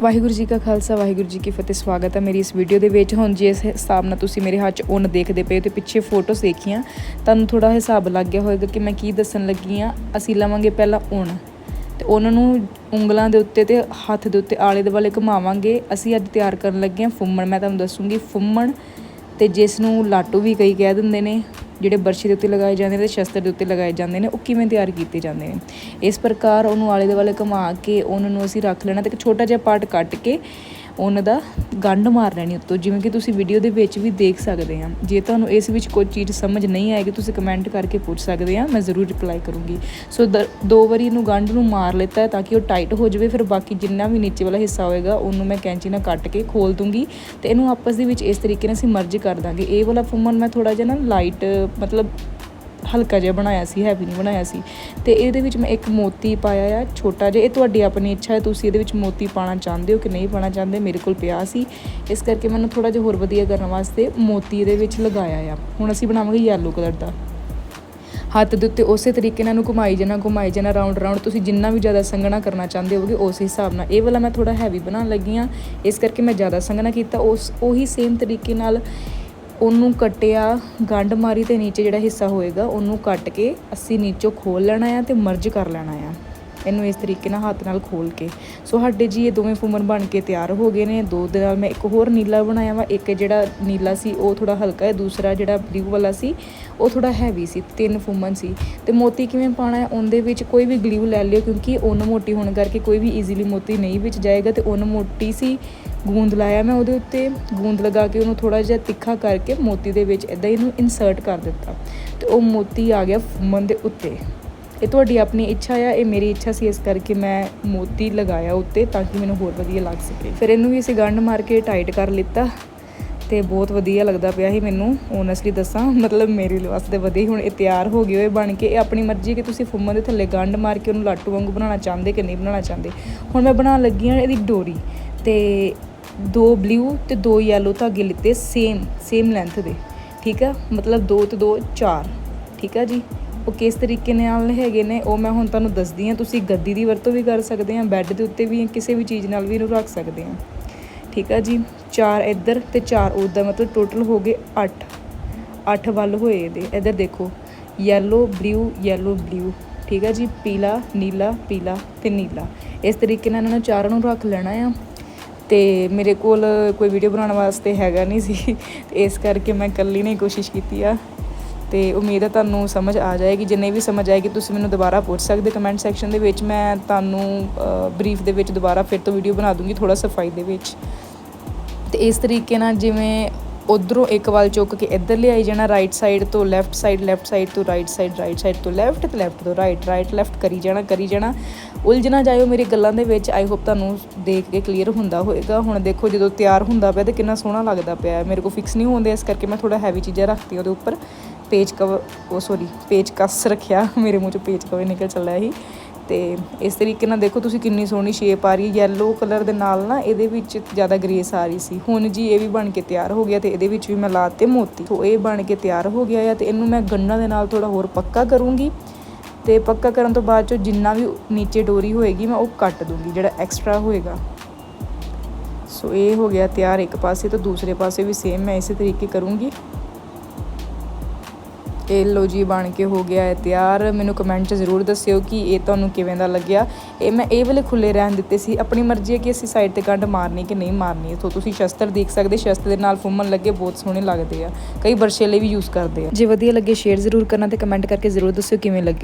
ਵਾਹਿਗੁਰੂ ਜੀ ਕਾ ਖਾਲਸਾ, ਵਾਹਿਗੁਰੂ ਜੀ ਕੀ ਫਤਿਹ। ਸਵਾਗਤ ਹੈ ਮੇਰੀ ਇਸ ਵੀਡੀਓ ਦੇ ਵਿੱਚ। ਹੁਣ ਜਿਸ ਹਿਸਾਬ ਨਾਲ ਤੁਸੀਂ ਮੇਰੇ ਹੱਥ 'ਚ ਉੱਨ ਦੇਖਦੇ ਪਏ ਹੋ ਤੇ ਪਿੱਛੇ ਫੋਟੋਸ ਦੇਖੀਆਂ, ਤੁਹਾਨੂੰ ਥੋੜਾ ਹਿਸਾਬ ਲੱਗ ਗਿਆ ਹੋਵੇਗਾ ਕਿ ਮੈਂ ਕੀ ਦੱਸਣ ਲੱਗੀ ਆ ਅਸੀਂ ਲਵਾਂਗੇ ਪਹਿਲਾਂ ਉੱਨ ਤੇ ਉਹਨਾਂ ਨੂੰ ਉਂਗਲਾਂ ਦੇ ਉੱਤੇ ਤੇ ਹੱਥ ਦੇ ਉੱਤੇ ਆਲੇ ਦੁਆਲੇ ਘੁਮਾਵਾਂਗੇ। ਅਸੀਂ ਅੱਜ ਤਿਆਰ ਕਰਨ ਲੱਗੇ ਹਾਂ ਫੁੰਮਣ। ਮੈਂ ਤੁਹਾਨੂੰ ਦੱਸੂਗੀ ਫੁੰਮਣ ਤੇ ਜਿਸ ਨੂੰ ਲਾਟੂ ਵੀ ਕਈ ਕਹਿ ਦਿੰਦੇ ਨੇ। ਜਿਹੜੇ ਬਰਸ਼ੀ ਦੇ ਉੱਤੇ ਲਗਾਏ ਜਾਂਦੇ ਨੇ ਤੇ ਸ਼ਸਤਰ ਦੇ ਉੱਤੇ ਲਗਾਏ ਜਾਂਦੇ ਨੇ, ਉਹ ਕਿਵੇਂ ਤਿਆਰ ਕੀਤੇ ਜਾਂਦੇ ਨੇ? ਇਸ ਪ੍ਰਕਾਰ ਉਹਨੂੰ ਆਲੇ ਦੁਆਲੇ ਘੁਮਾ ਕੇ ਉਹਨਾਂ ਨੂੰ ਅਸੀਂ ਰੱਖ ਲੈਣਾ ਤੇ ਇੱਕ ਛੋਟਾ ਜਿਹਾ ਪਾਰਟ ਕੱਟ ਕੇ ਉਹਨਾਂ ਦਾ ਗੰਢ ਮਾਰ ਲੈਣੀ ਉੱਤੋਂ, ਜਿਵੇਂ ਕਿ ਤੁਸੀਂ ਵੀਡੀਓ ਦੇ ਵਿੱਚ ਵੀ ਦੇਖ ਸਕਦੇ ਆ ਜੇ ਤੁਹਾਨੂੰ ਇਸ ਵਿੱਚ ਕੋਈ ਚੀਜ਼ ਸਮਝ ਨਹੀਂ ਆਏਗੀ, ਤੁਸੀਂ ਕਮੈਂਟ ਕਰਕੇ ਪੁੱਛ ਸਕਦੇ ਆ ਮੈਂ ਜ਼ਰੂਰ ਰਿਪਲਾਈ ਕਰੂੰਗੀ। ਸੋ ਦ- ਦੋ ਵਾਰੀ ਇਹਨੂੰ ਗੰਢ ਨੂੰ ਮਾਰ ਲਿੱਤਾ ਤਾਂ ਕਿ ਉਹ ਟਾਈਟ ਹੋ ਜਾਵੇ, ਫਿਰ ਬਾਕੀ ਜਿੰਨਾ ਵੀ ਨੀਚੇ ਵਾਲਾ ਹਿੱਸਾ ਹੋਏਗਾ, ਉਹਨੂੰ ਮੈਂ ਕੈਂਚੀ ਨਾਲ ਕੱਟ ਕੇ ਖੋਲ ਦੂੰਗੀ ਤੇ ਇਹਨੂੰ ਆਪਸ ਦੇ ਵਿੱਚ ਇਸ ਤਰੀਕੇ ਨਾਲ ਅਸੀਂ ਮਰਜ ਕਰ ਦਾਂਗੇ। ਇਹ ਵਾਲਾ ਫੁੰਮਨ ਮੈਂ ਥੋੜਾ ਜਿਹਾ ਨਾ ਲਾਈਟ ਮਤਲਬ ਹਲਕਾ ਜਿਹਾ ਬਣਾਇਆ ਸੀ ਹੈਵੀ ਨਹੀਂ ਬਣਾਇਆ ਸੀ। ਤੇ ਇਹਦੇ ਵਿੱਚ ਮੈਂ ਇੱਕ ਮੋਤੀ ਪਾਇਆ ਆ, ਛੋਟਾ ਜਿਹਾ। ਇਹ ਤੁਹਾਡੀ ਆਪਣੀ ਇੱਛਾ ਹੈ, ਤੁਸੀਂ ਇਹਦੇ ਵਿੱਚ ਮੋਤੀ ਪਾਣਾ ਚਾਹੁੰਦੇ ਹੋ ਕਿ ਨਹੀਂ ਪਾਣਾ ਚਾਹੁੰਦੇ? ਮੇਰੇ ਕੋਲ ਪਿਆ ਸੀ। ਇਸ ਕਰਕੇ ਮੈਨੂੰ ਥੋੜਾ ਜਿਹਾ ਹੋਰ ਵਧੀਆ ਕਰਨ ਵਾਸਤੇ ਮੋਤੀ ਇਹਦੇ ਵਿੱਚ ਲਗਾਇਆ ਆ। ਹੁਣ ਅਸੀਂ ਬਣਾਵਾਂਗੇ ਯੈਲੋ ਕਲਰ ਦਾ। ਹੱਥ ਦੇ ਉੱਤੇ ਉਸੇ ਤਰੀਕੇ ਨਾਲ ਇਹਨੂੰ ਘੁਮਾਈ ਜਾਣਾ ਘੁਮਾਈ ਜਾਣਾ ਰਾਉਂਡ ਰਾਉਂਡ ਤੁਸੀਂ ਜਿੰਨਾ ਵੀ ਜ਼ਿਆਦਾ ਸੰਘਣਾ ਕਰਨਾ ਚਾਹੁੰਦੇ ਹੋਗੇ ਉਸ ਹਿਸਾਬ ਨਾਲ। ਇਹ ਵਾਲਾ ਮੈਂ ਥੋੜਾ ਹੈਵੀ ਬਣਾਉਣ ਲੱਗੀ ਆ। ਇਸ ਕਰਕੇ ਮੈਂ ਜ਼ਿਆਦਾ ਸੰਘਣਾ ਕੀਤਾ। ਉਸ, ਉਹੀ ਸੇਮ ਤਰੀਕੇ ਨਾਲ ਉਹਨੂੰ ਕੱਟਿਆ, ਗੰਢ ਮਾਰੀ ਤੇ ਨੀਚੇ ਜਿਹੜਾ ਹਿੱਸਾ ਹੋਏਗਾ, ਉਹਨੂੰ ਕੱਟ ਕੇ ਅਸੀਂ ਨੀਚੋਂ ਖੋਲ ਲੈਣਾ ਆ ਤੇ ਮਰਜ ਕਰ ਲੈਣਾ ਆ। ਇਹਨੂੰ ਇਸ ਤਰੀਕੇ ਨਾਲ ਹੱਥ ਨਾਲ ਖੋਲ ਕੇ। ਸੋ ਸਾਡੇ ਜੀ ਇਹ ਦੋਵੇਂ ਫੁੰਮਣ ਬਣ ਕੇ ਤਿਆਰ ਹੋ ਗਏ ਨੇ। ਦੋ ਦੇ ਨਾਲ ਮੈਂ ਇੱਕ ਹੋਰ ਨੀਲਾ ਬਣਾਇਆ ਵਾ, ਇੱਕ ਜਿਹੜਾ ਨੀਲਾ ਸੀ ਉਹ ਥੋੜਾ ਹਲਕਾ ਹੈ, ਦੂਸਰਾ ਜਿਹੜਾ ਬਲੂ ਵਾਲਾ ਸੀ, ਉਹ ਥੋੜਾ ਹੈਵੀ ਸੀ, ਤਿੰਨ ਫੁੰਮਣ ਸੀ। ਤੇ ਮੋਤੀ ਕਿਵੇਂ ਪਾਣਾ ਹੈ, ਉਹਦੇ ਵਿੱਚ ਕੋਈ ਵੀ ਗਲਿਊ ਲੈ ਲਿਓ ਕਿਉਂਕਿ ਉਹਨ ਮੋਟੀ ਹੋਣ ਕਰਕੇ ਕੋਈ ਵੀ ਈਜ਼ੀਲੀ ਮੋਤੀ ਨਹੀਂ ਵਿੱਚ ਜਾਏਗਾ ਤੇ ਉਹਨ ਮੋਟੀ ਸੀ ਗੂੰਦ ਲਾਇਆ ਮੈਂ ਉਹਦੇ ਉੱਤੇ। ਗੂੰਦ ਲਗਾ ਕੇ ਉਹਨੂੰ ਥੋੜਾ ਜਿਹਾ ਤਿੱਖਾ ਕਰਕੇ ਮੋਤੀ ਦੇ ਵਿੱਚ ਇਦਾਂ ਇਹਨੂੰ ਇਨਸਰਟ ਕਰ ਦਿੱਤਾ। ਤੇ ਉਹ ਮੋਤੀ ਆ ਗਿਆ ਫੁੰਮਣ ਦੇ ਉੱਤੇ। ਇਹ ਤੁਹਾਡੀ ਆਪਣੀ ਇੱਛਾ ਆ, ਇਹ ਮੇਰੀ ਇੱਛਾ ਸੀ ਇਸ ਕਰਕੇ ਮੈਂ ਮੋਤੀ ਲਗਾਇਆ ਉੱਤੇ ਤਾਂ ਕਿ ਮੈਨੂੰ ਹੋਰ ਵਧੀਆ ਲੱਗ ਸਕੇ। ਫਿਰ ਇਹਨੂੰ ਵੀ ਅਸੀਂ ਗੰਢ ਮਾਰ ਕੇ ਟਾਈਟ ਕਰ ਲਿੱਤਾ ਤੇ ਬਹੁਤ ਵਧੀਆ ਲੱਗਦਾ ਪਿਆ ਸੀ ਮੈਨੂੰ ਓਨੈਸਟਲੀ ਦੱਸਾਂ, ਮਤਲਬ ਮੇਰੇ ਵਾਸਤੇ ਵਧੀਆ ਹੁਣ ਇਹ ਤਿਆਰ ਹੋ ਗਏ ਹੋਏ ਬਣ ਕੇ, ਇਹ ਆਪਣੀ ਮਰਜ਼ੀ ਕਿ ਤੁਸੀਂ ਫੁੰਮਣ ਦੇ ਥੱਲੇ ਗੰਢ ਮਾਰ ਕੇ ਉਹਨੂੰ ਲਾਟੂ ਵਾਂਗੂ ਬਣਾਉਣਾ ਚਾਹੁੰਦੇ ਕਿ ਨਹੀਂ ਬਣਾਉਣਾ ਚਾਹੁੰਦੇ। ਹੁਣ ਮੈਂ ਬਣਾਉਣ ਲੱਗੀ ਹਾਂ ਇਹਦੀ ਡੋਰੀ ਤੇ ਦੋ ਬਲੂ ਤੇ ਦੋ ਯੈਲੋ ਧਾਗੇ ਲਿੱਤੇ ਸੇਮ ਸੇਮ ਲੈਂਥ ਦੇ, ਠੀਕ ਆ? ਮਤਲਬ ਦੋ ਤੇ ਦੋ ਚਾਰ, ਠੀਕ ਆ ਜੀ? ਉਹ ਕਿਸ ਤਰੀਕੇ ਨਾਲ ਹੈਗੇ ਨੇ, ਉਹ ਮੈਂ ਹੁਣ ਤੁਹਾਨੂੰ ਦੱਸਦੀ ਹਾਂ। ਤੁਸੀਂ ਗੱਦੀ ਦੀ ਵਰਤੋਂ ਵੀ ਕਰ ਸਕਦੇ ਆ ਬੈੱਡ ਦੇ ਉੱਤੇ ਵੀ ਕਿਸੇ ਵੀ ਚੀਜ਼ ਨਾਲ ਵੀ ਇਹਨੂੰ ਰੱਖ ਸਕਦੇ ਆ ਠੀਕ ਆ ਜੀ? ਚਾਰ ਇੱਧਰ ਤੇ ਚਾਰ ਉੱਧਰ, ਮਤਲਬ ਟੋਟਲ ਹੋ ਗਏ 8 8 ਵੱਲ ਹੋਏ ਇਹਦੇ। ਇੱਧਰ ਦੇਖੋ ਯੈਲੋ ਬਲੂ ਯੈਲੋ ਬਲੂ ਠੀਕ ਆ ਜੀ? ਪੀਲਾ, ਨੀਲਾ, ਪੀਲਾ ਤੇ ਨੀਲਾ। ਇਸ ਤਰੀਕੇ ਨਾਲ ਇਹਨਾਂ ਨੂੰ ਚਾਰਾਂ ਨੂੰ ਰੱਖ ਲੈਣਾ ਆ। ਤੇ ਮੇਰੇ ਕੋਲ ਕੋਈ ਵੀਡੀਓ ਬਣਾਉਣ ਵਾਸਤੇ ਹੈਗਾ ਨਹੀਂ ਸੀ। ਤੇ ਇਸ ਕਰਕੇ ਮੈਂ ਇਕੱਲੀ ਨੇ ਕੋਸ਼ਿਸ਼ ਕੀਤੀ ਆ। ਤੇ ਉਮੀਦ ਹੈ ਤੁਹਾਨੂੰ ਸਮਝ ਆ ਜਾਏਗੀ। ਜਿੰਨੇ ਵੀ ਸਮਝ ਆਏਗੀ, ਤੁਸੀਂ ਮੈਨੂੰ ਦੁਬਾਰਾ ਪੁੱਛ ਸਕਦੇ ਕਮੈਂਟ ਸੈਕਸ਼ਨ ਦੇ ਵਿੱਚ ਮੈਂ ਤੁਹਾਨੂੰ ਬਰੀਫ ਦੇ ਵਿੱਚ ਦੁਬਾਰਾ ਫਿਰ ਤੋਂ ਵੀਡੀਓ ਬਣਾ ਦੂੰਗੀ ਥੋੜਾ ਸਫ਼ਾਈ ਦੇ ਵਿੱਚ। ਤੇ ਇਸ ਤਰੀਕੇ ਨਾਲ ਜਿਵੇਂ ਉਧਰੋਂ ਇੱਕ ਵੱਲ ਚੁੱਕ ਕੇ ਇੱਧਰ ਲਿਆਈ ਜਾਣਾ ਰਾਈਟ ਸਾਈਡ ਤੋਂ ਲੈਫਟ ਸਾਈਡ ਲੈਫਟ ਸਾਈਡ ਤੋਂ ਰਾਈਟ ਸਾਈਡ ਰਾਈਟ ਸਾਈਡ ਤੋਂ ਲੈਫਟ ਤੇ ਲੈਫਟ ਤੋਂ ਰਾਈਟ ਰਾਈਟ ਲੈਫਟ ਕਰੀ ਜਾਣਾ ਕਰੀ ਜਾਣਾ। ਉਲਝਣਾ ਜਾਇਓ ਮੇਰੀ ਗੱਲਾਂ ਦੇ ਵਿੱਚ ਆਈ ਹੋਪ ਤੁਹਾਨੂੰ ਦੇਖ ਕੇ ਕਲੀਅਰ ਹੁੰਦਾ ਹੋਏਗਾ। ਹੁਣ ਦੇਖੋ ਜਦੋਂ ਤਿਆਰ ਹੁੰਦਾ ਪਿਆ ਤੇ ਕਿੰਨਾ ਸੋਹਣਾ ਲੱਗਦਾ ਪਿਆ ਮੇਰੇ ਕੋਲ ਫਿਕਸ ਨਹੀਂ ਹੁੰਦੇ, ਇਸ ਕਰਕੇ ਮੈਂ ਥੋੜਾ ਹੈਵੀ ਚੀਜ਼ਾਂ ਰੱਖਤੀ ਉਹਦੇ ਉੱਪਰ। ਪੇਜ ਕਵ, ਉਹ ਸੌਰੀ ਪੇਜ ਕਸ ਰੱਖਿਆ। ਮੇਰੇ ਮੂੰਹ ਚੋਂ ਪੇਜ ਕਵਰ ਨਿਕਲ ਚੱਲਿਆ ਸੀ। ਤੇ ਇਸ ਤਰੀਕੇ ਨਾਲ ਦੇਖੋ ਤੁਸੀਂ ਕਿੰਨੀ ਸੋਹਣੀ ਸ਼ੇਪ ਆ ਰਹੀ ਹੈ। ਯੈਲੋ ਕਲਰ ਦੇ ਨਾਲ ਨਾ ਇਹਦੇ ਵਿੱਚ ਜ਼ਿਆਦਾ ਗ੍ਰੇਸ ਆ ਰਹੀ ਸੀ। ਹੁਣ ਜੀ ਇਹ ਵੀ ਬਣ ਕੇ ਤਿਆਰ ਹੋ ਗਿਆ ਤੇ ਇਹਦੇ ਵਿੱਚ ਵੀ ਮੈਂ ਲਾਤੇ ਮੋਤੀ। ਸੋ ਇਹ ਬਣ ਕੇ ਤਿਆਰ ਹੋ ਗਿਆ ਆ ਤੇ ਇਹਨੂੰ ਮੈਂ ਗੰਨਾ ਦੇ ਨਾਲ ਥੋੜਾ ਹੋਰ ਪੱਕਾ ਕਰੂੰਗੀ ਤੇ ਪੱਕਾ ਕਰਨ ਤੋਂ ਬਾਅਦ ਚੋਂ ਜਿੰਨਾ ਵੀ ਨੀਚੇ ਡੋਰੀ ਹੋਏਗੀ ਮੈਂ ਉਹ ਕੱਟ ਦੂੰਗੀ, ਜਿਹੜਾ ਐਕਸਟਰਾ ਹੋਏਗਾ। ਸੋ ਇਹ ਹੋ ਗਿਆ ਤਿਆਰ ਇੱਕ ਪਾਸੇ ਤੋਂ ਦੂਸਰੇ ਪਾਸੇ ਵੀ ਸੇਮ ਮੈਂ ਇਸੇ ਤਰੀਕੇ ਕਰੂੰਗੀ। ਇਹ ਲੋ ਜੀ ਬਣ ਕੇ ਹੋ ਗਿਆ ਹੈ ਤਿਆਰ। ਮੈਨੂੰ ਕਮੈਂਟ 'ਚ ਜ਼ਰੂਰ ਦੱਸਿਓ ਕਿ ਇਹ ਤੁਹਾਨੂੰ ਕਿਵੇਂ ਦਾ ਲੱਗਿਆ। ਇਹ ਮੈਂ ਇਹ ਵੇਲੇ ਖੁੱਲੇ ਰਹਿਣ ਦਿੱਤੇ ਸੀ। ਆਪਣੀ ਮਰਜ਼ੀ ਹੈ ਕਿ ਅਸੀਂ ਸਾਈਡ ਤੇ ਗੰਢ ਮਾਰਨੀ ਕਿ ਨਹੀਂ ਮਾਰਨੀ। ਸੋ ਤੁਸੀਂ ਸ਼ਸਤਰ ਦੇਖ ਸਕਦੇ, ਸ਼ਸਤਰ ਦੇ ਨਾਲ ਫੁੰਮਣ ਲੱਗੇ, ਬਹੁਤ ਸੋਹਣੇ ਲੱਗਦੇ ਆ। ਕਈ ਬਰਸ਼ੇਲੇ ਵੀ ਯੂਜ਼ ਕਰਦੇ ਆ। ਜੇ ਵਧੀਆ ਲੱਗੇ ਸ਼ੇਅਰ ਜ਼ਰੂਰ ਕਰਨਾ ਤੇ ਕਮੈਂਟ ਕਰਕੇ ਜ਼ਰੂਰ ਦੱਸਿਓ ਕਿਵੇਂ ਲੱਗੇ।